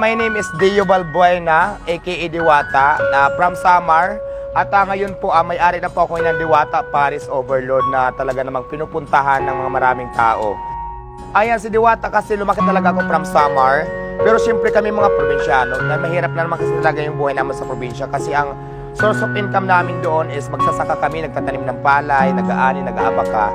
My name is Dio Balbuena, aka Diwata, na from Samar. At ah, ngayon po, ah, may-ari na po ako ng Diwata Paris Overload na talaga namang pinupuntahan ng mga maraming tao. Ayan, si Diwata kasi lumaki talaga ako from Samar. Pero siyempre kami mga probinsyano, na mahirap na naman kasi talaga yung buhay namin sa probinsya kasi ang source of income namin doon is magsasaka kami, nagtatanim ng palay, nag-aani, nag-aabaka.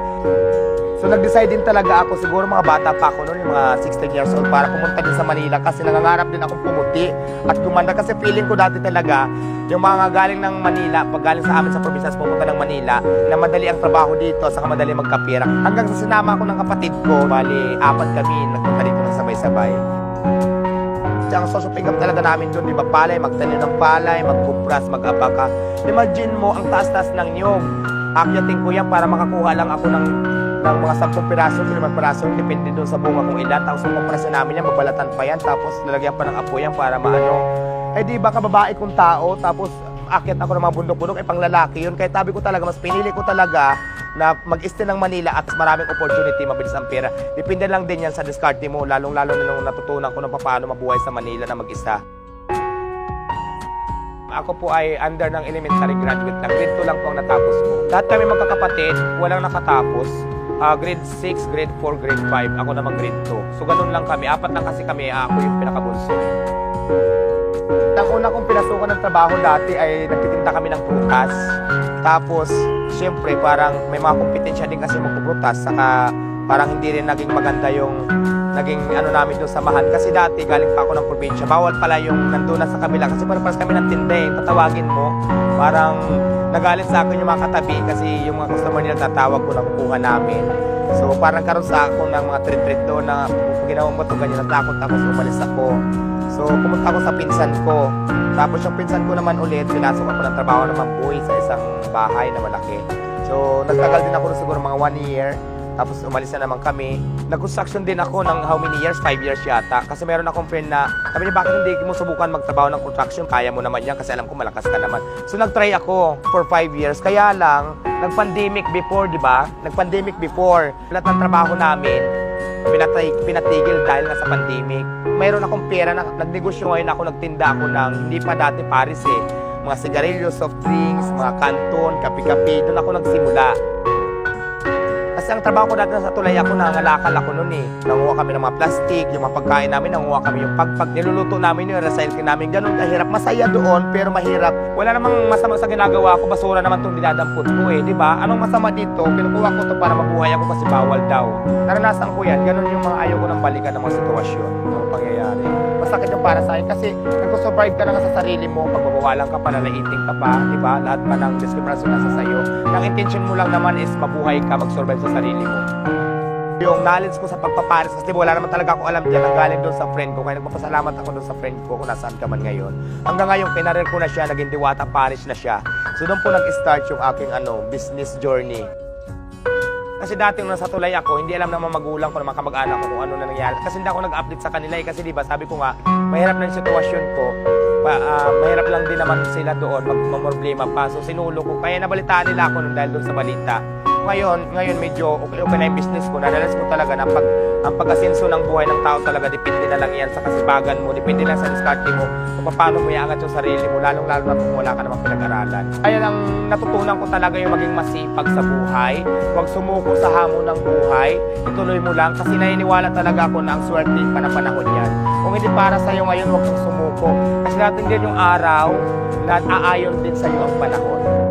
So nag-decide din talaga ako, siguro mga bata pa ako noon, yung mga 16 years old, para pumunta din sa Manila kasi nangangarap din akong pumuti at gumanda. Kasi feeling ko dati talaga, yung mga galing ng Manila, pag galing sa amin sa probinsya, pumunta ng Manila, na madali ang trabaho dito, saka madali magkapira. Hanggang sa sinama ko ng kapatid ko, bali, apat kami, nagpunta dito ng sabay-sabay. Kaya ang of income talaga namin doon, di ba, palay, magtanim ng palay, magkupras, mag-abaka. Imagine mo, ang taas-taas ng niyog. Akyatin ko yan para makakuha lang ako ng ng mga 10 piraso, 5 piraso, depende doon sa bunga kung ilan. Tapos kompresyon namin yan, magbalatan pa yan, tapos lalagyan pa ng apo yan para maano. Eh di ba kababae kong tao, tapos akyat ako ng mga bundok-bundok, eh pang lalaki yun. Kaya tabi ko talaga, mas pinili ko talaga na mag-stay ng Manila at maraming opportunity, mabilis ang pera. Depende lang din yan sa diskarte mo, lalong-lalo na nung natutunan ko na paano mabuhay sa Manila na mag-isa. Ako po ay under ng elementary graduate na. Grade 2 lang po ang natapos ko. Lahat kami magkakapatid, walang nakatapos. Ah, grade 6, grade 4, grade 5. Ako naman grade 2. So ganun lang kami. Apat lang kasi kami. ah, ako yung pinakabunso. Ang una kong pinasukan ng trabaho dati ay nagtitinda kami ng prutas. Tapos, siyempre, parang may mga kompetensya din kasi magpuprutas. Saka parang hindi rin naging maganda yung naging ano namin doon samahan. Kasi dati, galing pa ako ng probinsya. Bawal pala yung nandun na sa kabila. Kasi parang kami ng tinda eh. Tatawagin mo. Parang nagalit sa akin yung mga katabi kasi yung mga customer nila tatawag ko na kukuha namin. So parang karon sa ako ng mga treat-treat doon na "Kung ginawa mo to ganyan, natakot ako, so umalis ako. So pumunta ako sa pinsan ko. Tapos yung pinsan ko naman ulit, pinasok ako ng trabaho naman boy sa isang bahay na malaki. So nagtagal din ako siguro mga one year. Tapos umalis na naman kami. Nag-construction din ako ng how many years? Five years yata. Kasi meron akong friend na, sabi niya, bakit hindi mo subukan magtrabaho ng construction? Kaya mo naman yan kasi alam ko malakas ka naman. So nag-try ako for five years. Kaya lang, nag-pandemic before, di ba? Nag-pandemic before. Lahat ng trabaho namin, pinatay, pinatigil dahil nga sa pandemic. Mayroon akong pera na nagnegosyo ngayon ako, nagtinda ako ng hindi pa dati Paris eh. Mga sigarilyo, soft drinks, mga kanton, kapi-kapi. Doon ako nagsimula. Kasi ang trabaho ko dati sa tulay ako, nangangalakal ako noon eh. Nanguha kami ng mga plastic, yung mga pagkain namin, nanguha kami yung pagpag niluluto namin yung recycle namin. Ganun kahirap. Masaya doon, pero mahirap. Wala namang masama sa ginagawa ko. Basura naman itong dinadampot ko eh, di ba? Anong masama dito? Kinukuha ko to para mabuhay ako kasi bawal daw. Naranasan ko yan. Ganun yung mga ayaw ko ng balikan ng mga sitwasyon, ng pangyayari. Masakit yung para sa akin kasi nagko-survive ka na sa sarili mo, pagbabawalan ka pa, lalaiting ka pa, di ba? Lahat pa ng diskriminasyon nasa sayo. Ang intention mo lang naman is mabuhay ka, mag-survive sa sarili mo. Yung knowledge ko sa pagpapares, kasi wala naman talaga ako alam dyan, ang galing doon sa friend ko, kaya nagpapasalamat ako doon sa friend ko kung nasaan ka man ngayon. Hanggang ngayon, kinarir ko na siya, naging diwata parish na siya. So doon po nag-start yung aking ano, business journey. Kasi dati nung nasa tulay ako, hindi alam ng mga magulang ko, ng mga kamag-anak ko kung ano na nangyari. Kasi hindi ako nag-update sa kanila eh. Kasi di ba, sabi ko nga, mahirap na yung sitwasyon ko. Pa, ah, mahirap lang din naman sila doon, magmamroblema pa. So sinulo ko. Kaya nabalitaan nila ako nung dahil doon sa balita. Ngayon, ngayon medyo okay, okay na yung business ko. Nadalas ko talaga na pag, ang pag-asenso ng buhay ng tao talaga, depende na lang yan sa kasibagan mo, depende lang sa diskarte mo, kung paano mo iangat yung sarili mo, lalong-lalo na kung wala ka namang pinag-aralan. Kaya lang natutunan ko talaga yung maging masipag sa buhay, huwag sumuko sa hamon ng buhay, ituloy mo lang, kasi naniniwala talaga ako na ang swerte pa na yan. Kung hindi para sa'yo ngayon, huwag kang sumuko. Kasi natin din yung araw na aayon din sa'yo ang panahon.